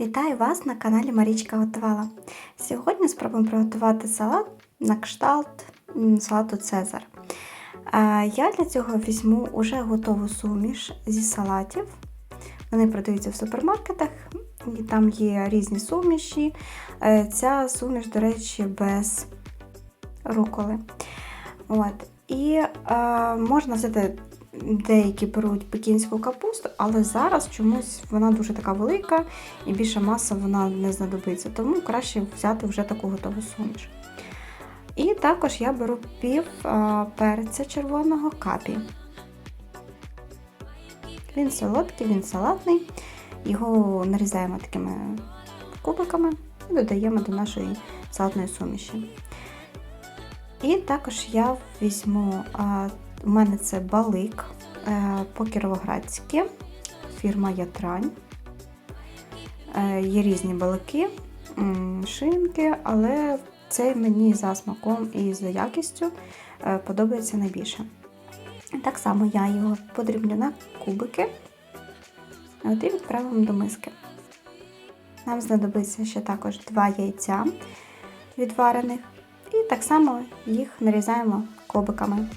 Вітаю вас на каналі Марічка Готувала. Сьогодні спробуємо приготувати салат на кшталт салату Цезар. Е, Я для цього візьму уже готову суміш зі салатів. Вони продаються в супермаркетах, і там є різні суміші. Е, Ця суміш, до речі, без руколи. От. І е, можна взяти деякі беруть пекінську капусту, але зараз чомусь вона дуже така велика і більша маса вона не знадобиться, тому краще взяти вже таку готову суміш. І також я беру пів е, перця червоного капі. Він солодкий, він салатний. Його нарізаємо такими кубиками і додаємо до нашої салатної суміші. І також я візьму, а, у мене це балик е, по-кіровоградськи, фірма Ятрань. Е, Є різні балики, шинки, але цей мені за смаком і за якістю е, подобається найбільше. Так само я його подрібню на кубики от, і відправимо до миски. Нам знадобиться ще також два яйця відварених. І так само їх нарізаємо кубиками.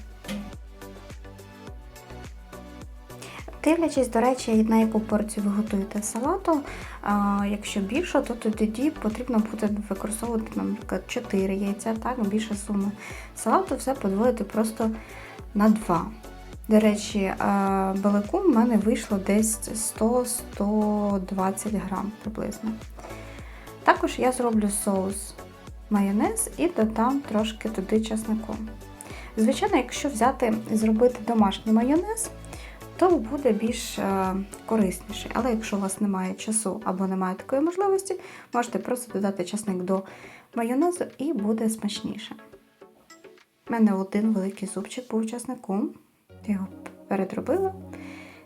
Дивлячись, до речі, на яку порцію ви готуєте салату, якщо більше, то тоді потрібно буде використовувати, наприклад, 4 яйця, так, більше суми салату, все подвоїти просто на 2. До речі, балику в мене вийшло десь 100-120 грам приблизно. Також я зроблю соус майонез і додам трошки туди чеснику. Звичайно, якщо взяти і зробити домашній майонез, то буде більш е, корисніший. Але якщо у вас немає часу або немає такої можливості, можете просто додати часник до майонезу і буде смачніше. У мене один великий зубчик був часником. Я його передробила,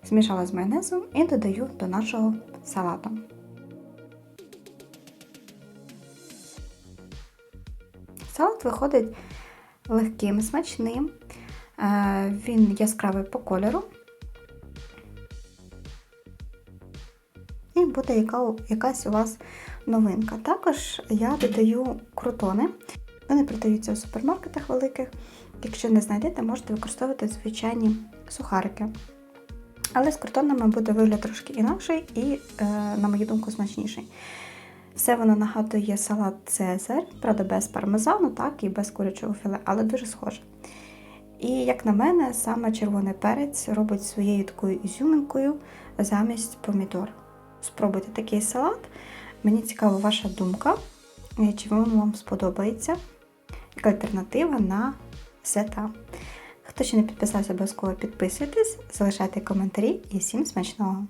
змішала з майонезом і додаю до нашого салату. Салат виходить легким, смачним. Е, Він яскравий по кольору. І буде яка, якась у вас новинка. Також я додаю крутони. Вони продаються в супермаркетах великих. Якщо не знайдете, можете використовувати звичайні сухарики. Але з крутонами буде вигляд трошки інакший і, е, на мою думку, смачніший. Все воно нагадує салат Цезар, правда, без пармезану, так, і без курячого філе, але дуже схоже. І, як на мене, саме червоний перець робить своєю такою ізюминкою замість помідор. Спробуйте такий салат. Мені цікава ваша думка, е, чи він вам сподобається як альтернатива на свята. Хто ще не підписався, обов'язково підписуйтесь, залишайте коментарі і всім смачного!